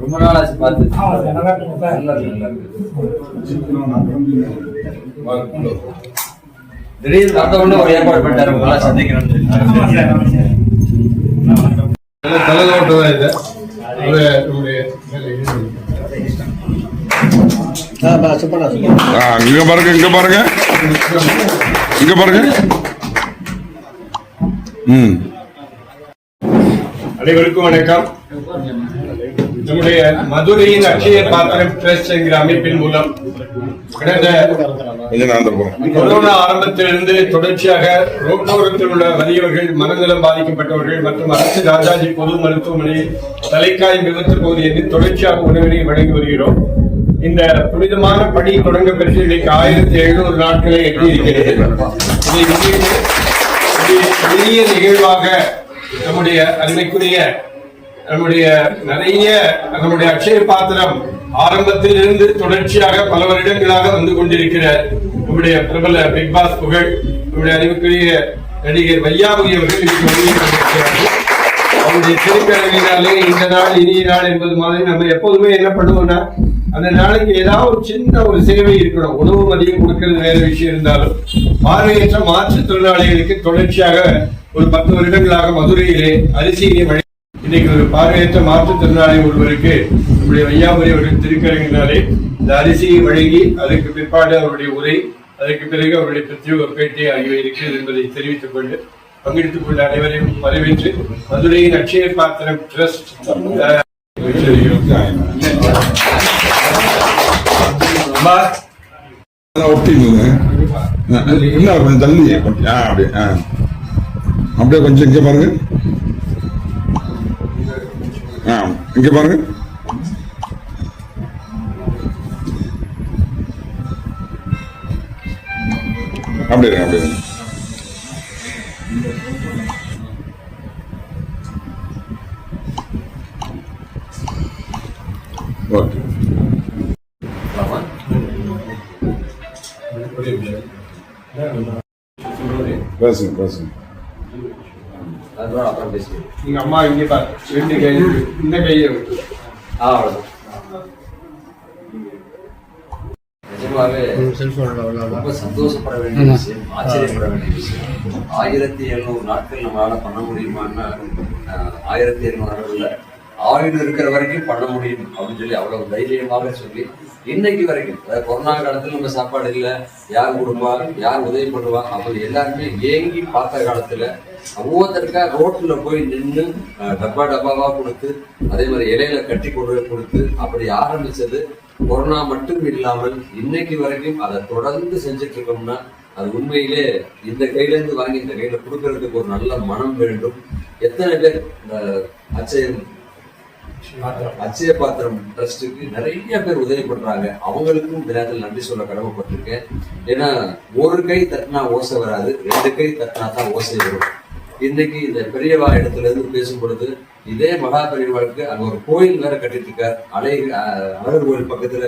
ரொம்ப நாள் ஆச்சு பார்த்து நல்லா இருக்கு, நல்லா இருக்கு. திடீர்னு பார்த்த உடனே ஒரு ஏற்பாடு பண்ணிட்டாரு உங்களா சந்திக்கணும்னு சொல்லி. ஆமா சார், ஆமா சார். நல்ல தலைநோட்டம் தான் இது இங்க பாருங்க இங்க பாருங்க. இங்க பாருங்க. ம். அனைவருக்கும் வணக்கம். நம்முடைய மதுரையின் அக்ஷய பாத்திரம் ட்ரஸ்ட் என்கிற அமைப்பின் மூலம் கடந்த கொரோனா ஆரம்பத்திலிருந்து தொடர்ச்சியாக ரோட்டோரத்தில் உள்ள வறியவர்கள் மனநலம் பாதிக்கப்பட்டவர்கள் மற்றும் அரசு ராஜாஜி பொது மருத்துவமனையில் தலைக்காய் விபத்து பகுதியில் தொடர்ச்சியாக உணவினை வழங்கி வருகிறோம். இந்த புனிதமான பணி தொடங்க பெற்று இன்னைக்கு ஆயிரத்தி எழுநூறு நாட்களை எட்டியிருக்கிறது. இதை எளிய நிகழ்வாக நம்முடைய அருமைக்குரிய நம்முடைய நிறைய நம்முடைய அக்ஷய பாத்திரம் ஆரம்பத்தில் இருந்து தொடர்ச்சியாக பல வருடங்களாக வந்து கொண்டிருக்கிற நம்முடைய பிரபல பிக் பாஸ் புகழ் நம்முடைய அறிவுக்குரிய நடிகர் வையாபுரி அவர்கள் அவருடைய திருக்கடவினாலே இந்த நாள் இனிய நாள் என்பது மாதிரி நம்ம எப்போதுமே என்ன பண்ணுவோம்னா அந்த நாளைக்கு ஏதாவது ஒரு சின்ன ஒரு சேவை இருக்கணும். உணவு மதியம் கொடுக்கிறது வேற விஷயம் இருந்தாலும் பார்வையற்ற மாற்றுத்திறனாளிகளுக்கு தொடர்ச்சியாக ஒரு பத்து வருடங்களாக மதுரையிலே அரிசியினை வழி இன்னைக்கு ஒரு பார்வையற்ற மாற்றுத்திறனாளி ஒருவருக்கு நம்முடைய வையாபுரி அவர்கள் திருக்கரங்கினாலே இந்த அரிசியை வழங்கி அதற்கு பிற்பாடு அவருடைய உரை அதற்கு பிறகு அவருடைய பிரத்யேக பேட்டி ஆகியவை இருக்கிறது என்பதை தெரிவித்துக் கொண்டு பங்கெடுத்துக் கொண்ட அனைவரையும் வரவேற்று மதுரையின் அக்ஷய பாத்திரம் ட்ரஸ்ட் ஒட்டி தள்ளி. அப்படியே? ஆ. அப்படியே கொஞ்சம் இங்க பாருங்க. ஆ இங்க பாருங்க. அப்படி இருங்க, அப்படியே இருங்க. ஓகே. பேசுங்க பேசுங்க. அதோட அப்புறம் பேசுவோம் உங்க அம்மா இங்க பாரு. ரெண்டு கை இந்த கையை விட்டு. ஆ, அவ்வளவுதான். நிஜமாவே ரொம்ப சந்தோஷப்பட வேண்டிய விஷயம் ஆச்சரியப்பட வேண்டிய விஷயம். ஆயிரத்தி எழுநூறு நாட்கள் நம்மளால பண்ண முடியுமான்னா ஆயிரத்தி எழுநூறு அளவுல ஆயுள் இருக்கிற வரைக்கும் பண்ண முடியும் அப்படின்னு சொல்லி அவ்வளவு தைரியமாக சொல்லி இன்னைக்கு வரைக்கும் அதாவது கொரோனா காலத்தில் நம்ம சாப்பாடு இல்லை யார் கொடுப்பா யார் உதவி பண்ணுவா அப்படி எல்லாருமே ஏங்கி பார்த்த காலத்தில் ஒவ்வொருத்தருக்கா ரோட்டில் போய் நின்று டப்பா டப்பாவாக கொடுத்து அதே மாதிரி இலையில கட்டி கொண்டு கொடுத்து அப்படி ஆரம்பிச்சது கொரோனா மட்டும் இல்லாமல் இன்னைக்கு வரைக்கும் அதை தொடர்ந்து செஞ்சுட்டு இருக்கோம்னா அது உண்மையிலே இந்த கையிலேருந்து வாங்கி இந்த கையில கொடுக்கறதுக்கு ஒரு நல்ல மனம் வேண்டும். எத்தனை பேர் இந்த அச்சயம் அச்சய பாத்திரம். ட்ரஸ்ட்டுக்கு நிறைய பேர் உதவி பண்றாங்க. அவங்களுக்கும் இந்த நேரத்தில் நன்றி சொல்ல கடமைப்பட்டிருக்கேன். ஏன்னா ஒரு கை தட்டினா ஓசை வராது ரெண்டு கை தட்டினா தான் ஓசை வரும். இன்னைக்கு இந்த பெரியவா இடத்துல இருந்து பேசும் பொழுது இதே மகா பெரியவாளுக்கு அங்க ஒரு கோயில் வேற கட்டிட்டு இருக்கார் அலை அழகர் கோயில் பக்கத்துல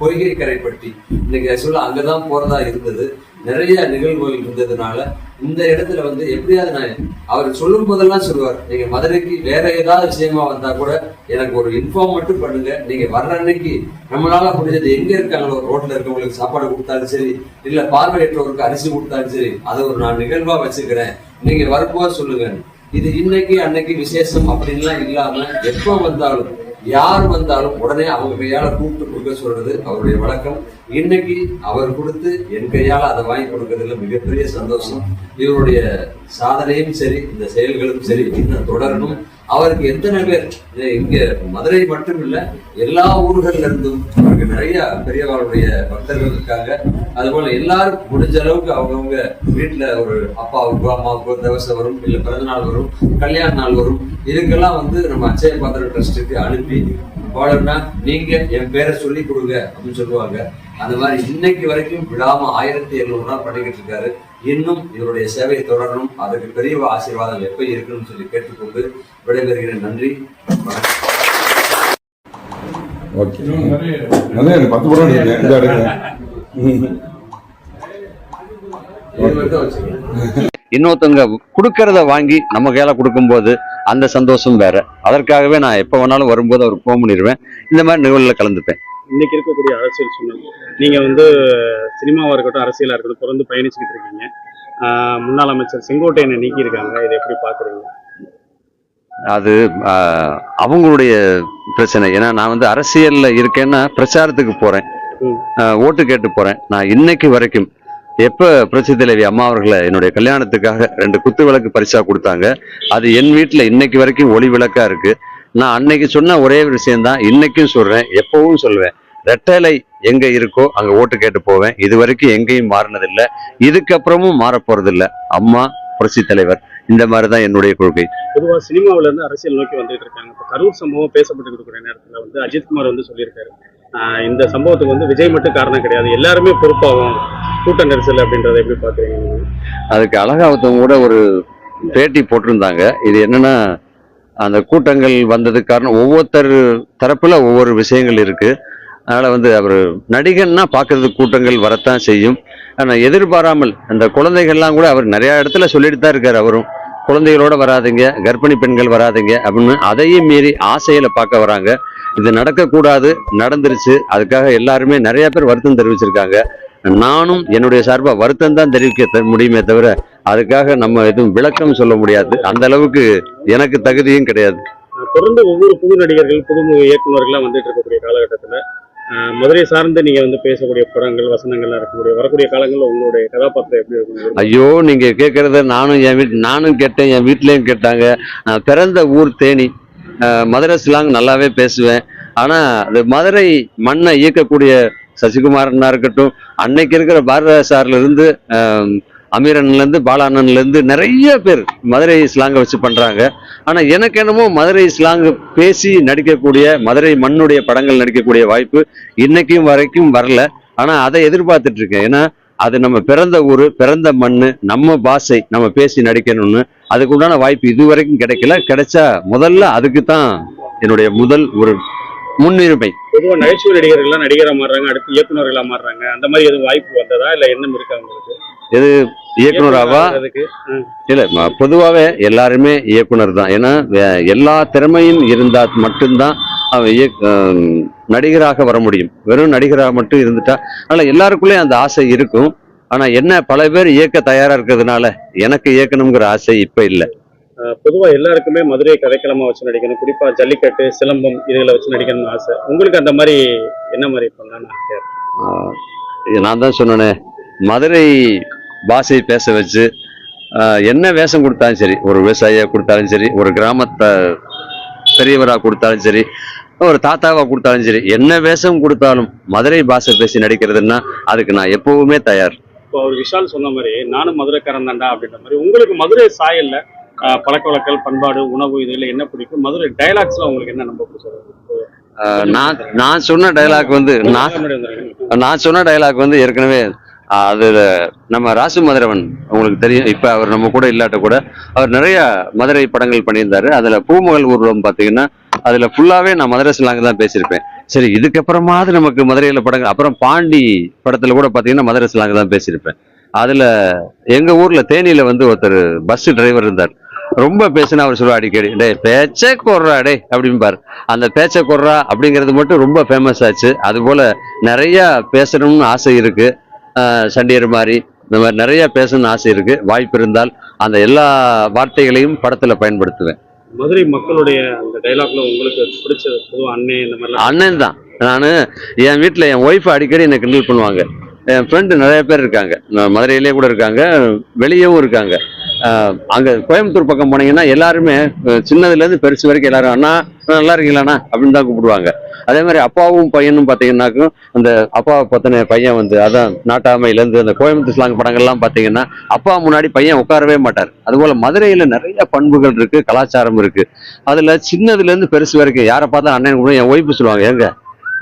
பொய்கை கரைப்பட்டி. இன்னைக்கு ஆக்சுவலா அங்கதான் போறதா இருந்தது. நிறைய நிகழ்வுகள் இருந்ததுனால இந்த இடத்துல வந்து எப்படியாவது நான் அவர் சொல்லும் போதெல்லாம் சொல்லுவார் நீங்க மதுரைக்கு வேற ஏதாவது விஷயமா வந்தா கூட எனக்கு ஒரு இன்ஃபார்ம் மட்டும் பண்ணுங்க. நீங்க வர்ற அன்னைக்கு நம்மளால முடிஞ்சது எங்க இருக்காங்களோ ரோட்ல இருக்கவங்களுக்கு சாப்பாடு கொடுத்தாலும் சரி இல்ல பார்வையற்றவருக்கு அரிசி கொடுத்தாலும் சரி அதை ஒரு நான் நிகழ்வா வச்சுக்கிறேன். நீங்க வரும்போது சொல்லுங்க. இது இன்னைக்கு அன்னைக்கு விசேஷம் அப்படின்லாம் இல்லாம எப்ப வந்தாலும் யார் வந்தாலும் உடனே அவங்க கையால கூப்பிட்டு கொடுக்க சொல்றது அவருடைய வழக்கம். இன்னைக்கு அவர் கொடுத்து என் கையால அதை வாங்கி கொடுக்கறதுல மிகப்பெரிய சந்தோஷம். இவருடைய சாதனையும் சரி இந்த செயல்களும் சரி இன்னும் தொடரணும். அவருக்கு எத்தனை பேர் இங்கே இங்க மதுரை மட்டும் இல்ல எல்லா ஊர்கள்ல இருந்தும் அவருக்கு நிறைய பெரியவர்களுடைய பக்தர்கள் இருக்காங்க. அதுபோல எல்லாரும் முடிஞ்ச அளவுக்கு அவங்கவுங்க வீட்டுல ஒரு அப்பாவுக்கோ அம்மாவுக்கோ தவசம் வரும் இல்ல பிறந்த நாள் வரும் கல்யாண நாள் வரும். இதுக்கெல்லாம் வந்து நம்ம அச்சய பாத்திர ட்ரஸ்ட்டுக்கு அனுப்பி வாழணும்னா நீங்க என் பேரை சொல்லி கொடுங்க அப்படின்னு சொல்லுவாங்க. அந்த மாதிரி இன்னைக்கு வரைக்கும் விடாம ஆயிரத்தி எழுநூறு நாள் பண்ணிக்கிட்டு இருக்காரு. இன்னும் இவருடைய சேவை தொடரணும். அதுக்கு பெரிய ஆசீர்வாதம் எப்ப இருக்கணும்னு சொல்லி கேட்டுக்கொண்டு விடைபெறுகிறேன். நன்றி. ஓகே. நிறைய பத்து படம் இருக்கு. இந்த. இன்னொருத்தவங்க கொடுக்கறத வாங்கி நம்ம கையில கொடுக்கும்போது அந்த சந்தோஷம் வேற. அதற்காகவே நான் எப்போ வேணாலும் வரும்போது அவர் ஃபோன் பண்ணிடுவேன் இந்த மாதிரி நிகழ்வுல கலந்துப்பேன். இன்னைக்கு இருக்கக்கூடிய அரசியல் சூழ்நிலை. நீங்க வந்து சினிமாவா இருக்கட்டும் அரசியலா இருக்கட்டும் தொடர்ந்து பயணிச்சுக்கிட்டு இருக்கீங்க. முன்னாள் அமைச்சர் செங்கோட்டையனை நீக்கி இருக்காங்க இதை எப்படி பாக்குறீங்க? அது அவங்களுடைய பிரச்சனை. ஏன்னா நான் வந்து அரசியல்ல இருக்கேன்னா பிரச்சாரத்துக்கு போறேன். ஆஹ், ஓட்டு கேட்டு போறேன். நான் இன்னைக்கு வரைக்கும் எப்ப புரட்சி தலைவி அம்மா அவர்களை என்னுடைய கல்யாணத்துக்காக ரெண்டு குத்து விளக்கு பரிசா கொடுத்தாங்க? அது என் வீட்டுல இன்னைக்கு வரைக்கும் ஒளி விளக்கா இருக்கு. நான் அன்னைக்கு சொன்ன ஒரே ஒரு விஷயம்தான் இன்னைக்கும் சொல்றேன் எப்பவும் சொல்வேன். ரெட்டலை எங்க இருக்கோ அங்க ஓட்டு கேட்டு போவேன். இது வரைக்கும் எங்கேயும் மாறினதில்லை. இதுக்கப்புறமும் மாற போறதில்ல. அம்மா புரட்சி தலைவர் இந்த மாதிரி தான் என்னுடைய கொள்கை. பொதுவா சினிமாவில இருந்து அரசியல் நோக்கி வந்துட்டு இருக்காங்க. இப்ப கரூர் சம்பவம் பேசப்பட்டு இருக்கிற நேரத்துல வந்து அஜித்குமார் வந்து சொல்லியிருக்காரு. இந்த சம்பவத்துக்கு வந்து விஜய் மட்டும் காரணம் கிடையாது. எல்லாருமே பொறுப்பாகும். கூட்ட நெரிசல் அப்படின்றத எப்படி பாக்குறீங்க? அதுக்கு அழகா ஒருத்தவங்க கூட ஒரு பேட்டி போட்டிருந்தாங்க. இது என்னன்னா அந்த கூட்டங்கள் வந்ததுக்கு காரணம் ஒவ்வொருத்தர் தரப்புல ஒவ்வொரு விஷயங்கள் இருக்கு. அதனால வந்து அவர் நடிகன்னா பார்க்கறது கூட்டங்கள் வரத்தான் செய்யும். ஆனால் எதிர்பாராமல் அந்த குழந்தைகள்லாம் கூட அவர் நிறையா இடத்துல சொல்லிட்டு தான் இருக்கார் அவரும். குழந்தைகளோட வராதிங்க கர்ப்பிணி பெண்கள் வராதிங்க அப்படின்னு அதையும் மீறி ஆசையில பார்க்க வராங்க. இது நடக்கக்கூடாது நடந்துருச்சு. அதுக்காக எல்லாருமே நிறைய பேர் வருத்தம் தெரிவிச்சிருக்காங்க. நானும் என்னுடைய சார்பா வருத்தம் தான் தெரிவிக்க முடியுமே தவிர அதுக்காக நம்ம எதுவும் விளக்கம் சொல்ல முடியாது. அந்த அளவுக்கு எனக்கு தகுதியும் கிடையாது. தொடர்ந்து ஒவ்வொரு புது நடிகர்கள் புது இயக்குநர்கள்லாம் வந்துட்டு இருக்கக்கூடிய காலகட்டத்துல மதுரை சார்ந்து நீங்க வந்து பேசக்கூடிய படங்கள் வசனங்கள்லாம் இருக்கக்கூடிய வரக்கூடிய காலங்களில் உங்களுடைய கதாபாத்திரம் எப்படி இருக்கும்? ஐயோ நீங்க கேட்கறத நானும் என் வீட் நானும் கேட்டேன் என் வீட்லயும் கேட்டாங்க. நான் பிறந்த ஊர் தேனி. மதுரை ஸ்லாங் நல்லாவே பேசுவேன். ஆனா அது மதுரை மண்ணை இயக்கக்கூடிய சசிகுமாரனா இருக்கட்டும் அன்னைக்கு இருக்கிற பாரத சார்ல இருந்து அஹ், அமீரன்ல இருந்து இருந்து நிறைய பேர் மதுரை ஸ்லாங்கை வச்சு பண்றாங்க. ஆனா எனக்கு என்னமோ மதுரை ஸ்லாங் பேசி நடிக்கக்கூடிய மதுரை மண்ணுடைய படங்கள் நடிக்கக்கூடிய வாய்ப்பு இன்னைக்கும் வரைக்கும் வரல. ஆனா அதை எதிர்பார்த்துட்டு இருக்கேன். ஏன்னா அது நம்ம பிறந்த ஊர் பிறந்த மண்ணு நம்ம பாஷை நம்ம பேசி நடிக்கணும்னு அதுக்குண்டான வாய்ப்பு இது வரைக்கும் கிடைக்கல. கிடைச்சா முதல்ல அதுக்கு தான் என்னுடைய முதல் ஒரு முன்னுரிமை. பொதுவாக நகைச்சுவை நடிகர்கள்லாம் நடிகரா மாறுறாங்க அடுத்து இயக்குநர்களா மாறுறாங்க. அந்த மாதிரி எதுவும் வாய்ப்பு வந்ததா இல்ல எண்ணம் இருக்கா உங்களுக்கு? இயக்குனராவா? அதுக்கு இல்ல பொதுவாவே எல்லாருமே இயக்குனர் தான். ஏன்னா எல்லா திறமையும் இருந்தா மட்டும்தான் நடிகராக வர முடியும். வெறும் நடிகராக மட்டும் இருந்துட்டா அதனால எல்லாருக்குள்ளேயும் அந்த ஆசை இருக்கும். ஆனா என்ன பல பேர் இயக்க தயாரா இருக்கிறதுனால எனக்கு இயக்கணுங்கிற ஆசை இப்ப இல்ல. பொதுவா எல்லாருக்குமே மதுரை கதைக்களமா வச்சு நடிக்கணும். குறிப்பா ஜல்லிக்கட்டு சிலம்பம் இதுகளை வச்சு நடிக்கணும்னு ஆசை. உங்களுக்கு அந்த மாதிரி என்ன மாதிரி பண்ணலாம்னு ஆசையா இருக்கு? ஆஹ் இது நான் தான் சொன்னேனே. மதுரை பாஷை பேச வச்சு என்ன வேஷம் கொடுத்தாலும் சரி ஒரு விவசாயியா கொடுத்தாலும் சரி ஒரு கிராமத்தை பெரியவரா கொடுத்தாலும் சரி ஒரு தாத்தாவா கொடுத்தாலும் சரி என்ன வேஷம் கொடுத்தாலும் மதுரை பாஷை பேசி நடிக்கிறதுன்னா அதுக்கு நான் எப்பவுமே தயார். இப்போ அவர் விஷால் சொன்ன மாதிரி நானும் மதுரைக்காரன் தான்டா அப்படின்ற மாதிரி. உங்களுக்கு மதுரை சாயல்ல பழக்க வழக்கங்கள் பண்பாடு உணவு இதுல என்ன பிடிக்கும்? மதுரை டயலாக்ஸ்ல உங்களுக்கு என்ன ரொம்ப பிடிச்சது? நான் நான் சொன்ன டைலாக் வந்து நான். நான் சொன்ன டைலாக் வந்து ஏற்கனவே அதுல நம்ம ராசு மதுரவன் உங்களுக்கு தெரியும். இப்ப அவர் நம்ம கூட இல்லாட்ட கூட அவர் நிறைய மதுரை படங்கள் பண்ணியிருந்தாரு. அதுல பூமகள் ஊர்வலம் பாத்தீங்கன்னா அதுல ஃபுல்லாவே நான் மதுரை ஸ்லாங் தான் பேசியிருப்பேன். சரி இதுக்கப்புறமாவது நமக்கு மதுரையில படங்கள் அப்புறம் பாண்டி படத்துல கூட பாத்தீங்கன்னா மதுரை ஸ்லாங் தான் பேசியிருப்பேன். அதுல எங்க ஊர்ல தேனியில வந்து ஒருத்தர் பஸ் டிரைவர் இருந்தார். ரொம்ப பேசினா அவர் சொல்லுவா அடிக்கடி டேய் பேச்சே கொர்றா டே அப்படிம்பார் அந்த பேச்சை கொர்றா அப்படிங்கிறது மட்டும் ரொம்ப ஃபேமஸ் ஆச்சு. அதுபோல நிறைய பேசணும்னு ஆசை இருக்கு. ஆஹ் சண்டியர் மாதிரி இந்த மாதிரி நிறைய பேசணும்னு ஆசை இருக்கு. வாய்ப்பு இருந்தால் அந்த எல்லா வார்த்தைகளையும் படத்துல பயன்படுத்துவேன். மதுரை மக்களுடைய அந்த டைலாக்ல உங்களுக்கு பிடிச்சது அண்ணே இந்த மாதிரிலாம் அண்ணன் தான். நான் என் வீட்டில் என் ஒய்ஃப் அடிக்கடி என்னை கிண்டல் பண்ணுவாங்க. என் ஃப்ரெண்டு நிறைய பேர் இருக்காங்க. மதுரையிலே கூட இருக்காங்க வெளியவும் இருக்காங்க. அங்கே கோயம்புத்தூர் பக்கம் போனீங்கன்னா எல்லாருமே சின்னதுலேருந்து பெருசு வரைக்கும் எல்லாரும் அண்ணா நல்லா இருக்கீங்களாண்ணா? அப்படின்னு தான் கூப்பிடுவாங்க. அதே மாதிரி அப்பாவும் பையனும் பார்த்தீங்கன்னாக்கும் அந்த அப்பாவை பற்றின பையன் வந்து அதான் நாட்டாமையிலேருந்து அந்த கோயம்புத்தூர் ஸ்லாங் படங்கள்லாம் பார்த்தீங்கன்னா அப்பா முன்னாடி பையன் உட்காரவே மாட்டார். அதுபோல் மதுரையில் நிறைய பண்புகள் இருக்குது கலாச்சாரம் இருக்குது அதில் சின்னதுலேருந்து பெருசு வரைக்கும் யாரை பார்த்தா அண்ணன் கூட என் ஒய்ஃபு சொல்லுவாங்க. ஏங்க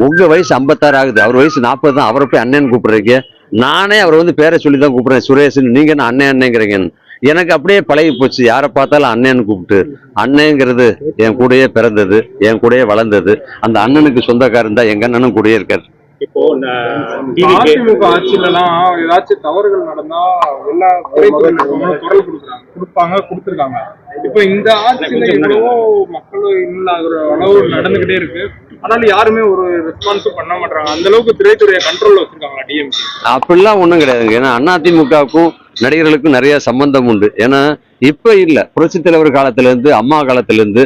உங்கள் வயசு ஐம்பத்தாறு ஆகுது. அவர் வயசு நாற்பது தான். அவரை போய் அண்ணன் கூப்பிட்றீங்க. நானே அவரை வந்து பேரை சொல்லி தான் கூப்பிட்றேன். சுரேஷ்னு. நீங்கள் என்ன அண்ணன் அண்ணங்கிறீங்கன்னு எனக்கு அப்படியே பழகி போச்சு. யாரை பார்த்தாலும் அண்ணன்னு கூப்பிட்டு அண்ணங்கிறது என் கூடயே பிறந்தது என் கூடயே வளர்ந்தது. அந்த அண்ணனுக்கு சொந்தக்காரன் தான் எங்க அண்ணனும் கூடயே இருக்காரு. இப்போ டிவிக்கு அதிமுக ஆட்சியிலலாம் ஏதாச்சும் தவறுகள் நடந்தா எல்லா திரைத்துறையினரும் குரல் கொடுக்குறாங்க. கொடுப்பாங்க கொடுத்துருக்காங்க. இப்ப இந்த ஆட்சியில எவ்வளவோ மக்கள் இல்லாத அளவு நடந்துகிட்டே இருக்கு. ஆனாலும் யாருமே ஒரு ரெஸ்பான்ஸும் பண்ண மாட்டாங்க அந்த அளவுக்கு திரைத்துறையை கண்ட்ரோல்ல வச்சிருக்காங்க டிஎம்கே அப்படிலாம் ஒன்றும் கிடையாதுங்க. ஏன்னா அதிமுகவுக்கும் நடிகர்களுக்கும் நிறைய சம்பந்தம் உண்டு. ஏன்னா இப்ப இல்ல. புரட்சி தலைவர் காலத்திலேருந்து அம்மா காலத்துலேருந்து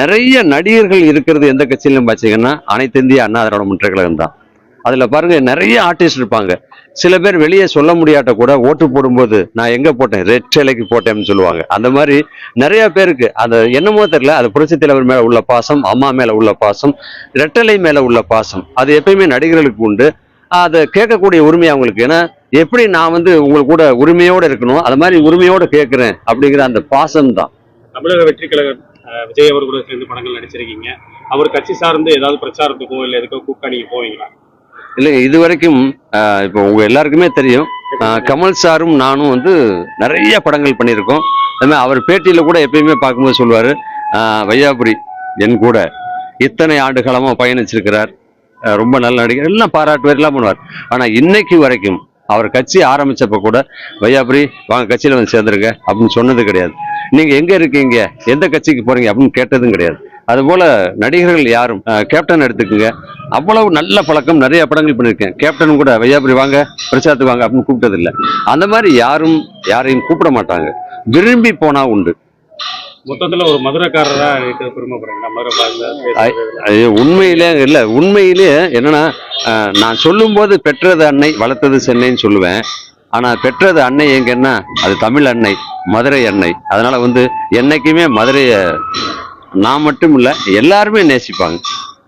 நிறைய நடிகர்கள் இருக்கிறது எந்த கட்சியிலும் பார்த்தீங்கன்னா அனைத்து இந்திய அண்ணா திராவிட முன்னேற்ற கழகம் தான். அதுல பாருங்க நிறைய ஆர்டிஸ்ட் இருப்பாங்க. சில பேர் வெளியே சொல்ல முடியாட்ட கூட ஓட்டு போடும்போது நான் எங்க போட்டேன்? ரெட்டைலைக்கு போட்டேன்னு சொல்லுவாங்க. அந்த மாதிரி நிறைய பேருக்கு அது என்னமோ தெரியல. அது புரட்சி தலைவர் மேல உள்ள பாசம் அம்மா மேல உள்ள பாசம் ரெட்டலை மேல உள்ள பாசம். அது எப்பயுமே நடிகர்களுக்கு உண்டு. அதை கேட்கக்கூடிய உரிமை அவங்களுக்கு. ஏன்னா எப்படி நான் வந்து உங்களுக்கு கூட உரிமையோட இருக்கணும்? அது மாதிரி உரிமையோட கேட்கிறேன் அப்படிங்கிற அந்த பாசம் தான். தமிழக வெற்றி கழகம் அஹ், விஜய் அவர் கூட சேர்ந்து படங்கள் நடிச்சிருக்கீங்க. அவர் கட்சி சார்ந்து ஏதாவது பிரச்சாரத்துக்கோ இல்ல எதுக்கோ கூப்பிட்டா நீங்க போவீங்களா? இல்லைங்க இது வரைக்கும் இப்போ உங்க எல்லாருக்குமே தெரியும். கமல் சாரும் நானும் வந்து நிறைய படங்கள் பண்ணியிருக்கோம். அதுமாதிரி அவர் பேட்டியில கூட எப்பயுமே பார்க்கும்போது சொல்லுவாரு வையாபுரி என் கூட இத்தனை ஆண்டு காலமா பயணிச்சிருக்கிறார் ரொம்ப நல்ல நடிகர். எல்லாம் பாராட்டுவார் எல்லாம் பண்ணுவார். ஆனா இன்னைக்கு வரைக்கும் அவர் கட்சி ஆரம்பிச்சப்ப கூட வையாபுரி வாங்க கட்சியில் வந்து சேர்ந்துருங்க அப்படின்னு சொன்னது கிடையாது. நீங்க எங்க இருக்கீங்க? எந்த கட்சிக்கு போறீங்க? அப்படின்னு கேட்டதும் கிடையாது. அதுபோல நடிகர்கள் யாரும் கேப்டன் எடுத்துக்கோங்க. அவ்வளவு நல்ல பழக்கம் நிறைய படங்கள் பண்ணியிருக்கேன் கேப்டன் கூட வையாபுரி வாங்க பிரசாத்து வாங்க அப்படின்னு கூப்பிட்டதில்லை. அந்த மாதிரி யாரும் யாரையும் கூப்பிட மாட்டாங்க. விரும்பி போனா உண்டு. மொத்தத்துல ஒரு மதுரைக்காரரா இருக்க விரும்பப்படுறீங்களா மதுரை உண்மையிலே இல்லை. உண்மையிலே என்னன்னா நான் சொல்லும்போது பெற்றது அன்னை வளர்த்தது சென்னைன்னு சொல்லுவேன். ஆனா பெற்றது அன்னை எங்கன்னா அது தமிழ் அன்னை மதுரை அன்னை. அதனால வந்து என்னைக்குமே மதுரைய நான் மட்டும் இல்ல எல்லாருமே நேசிப்பாங்க.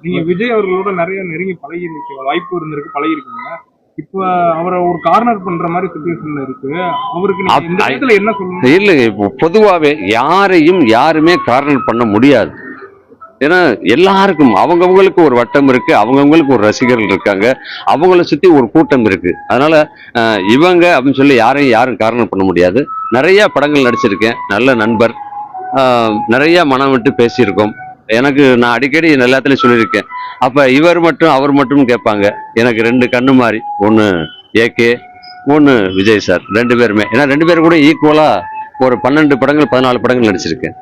நீங்க விஜய் அவர்களோட நிறைய நெருங்கி பழகி வாய்ப்பு இருந்திருக்கு பழகி இருக்கீங்க. இப்ப அவரை ஒரு கார்னர் பண்ற மாதிரி சுச்சுவேஷன்ல இருக்கு. அவருக்கு நீங்க இந்த அப்~ இடத்துல என்ன சொல்லணும்? இல்லைங்க இப்போ பொதுவாகவே யாரையும் யாருமே காரணம் பண்ண முடியாது. ஏன்னா எல்லாருக்கும் அவங்கவங்களுக்கு ஒரு வட்டம் இருக்கு அவங்கவங்களுக்கு ஒரு ரசிகர்கள் இருக்காங்க அவங்கள சுத்தி ஒரு கூட்டம் இருக்கு. அதனால இவங்க அப்படின்னு சொல்லி யாரையும் யாரும் காரணம் பண்ண முடியாது. நிறைய படங்கள் நடிச்சிருக்கேன் நல்ல நண்பர் நிறைய மனம் விட்டு பேசியிருக்கோம். எனக்கு நான் அடிக்கடி எல்லாத்துலயும் சொல்லியிருக்கேன். அப்ப இவர் மட்டும் அவர் மட்டும் கேட்பாங்க. எனக்கு ரெண்டு கண்ணு மாதிரி ஒன்று ஏகே ஒன்று விஜய் சார் ரெண்டு பேருமே. ஏன்னா ரெண்டு பேரும் கூட ஈக்குவலா ஒரு பன்னெண்டு படங்கள் பதினாலு படங்கள் நடிச்சிருக்கேன்.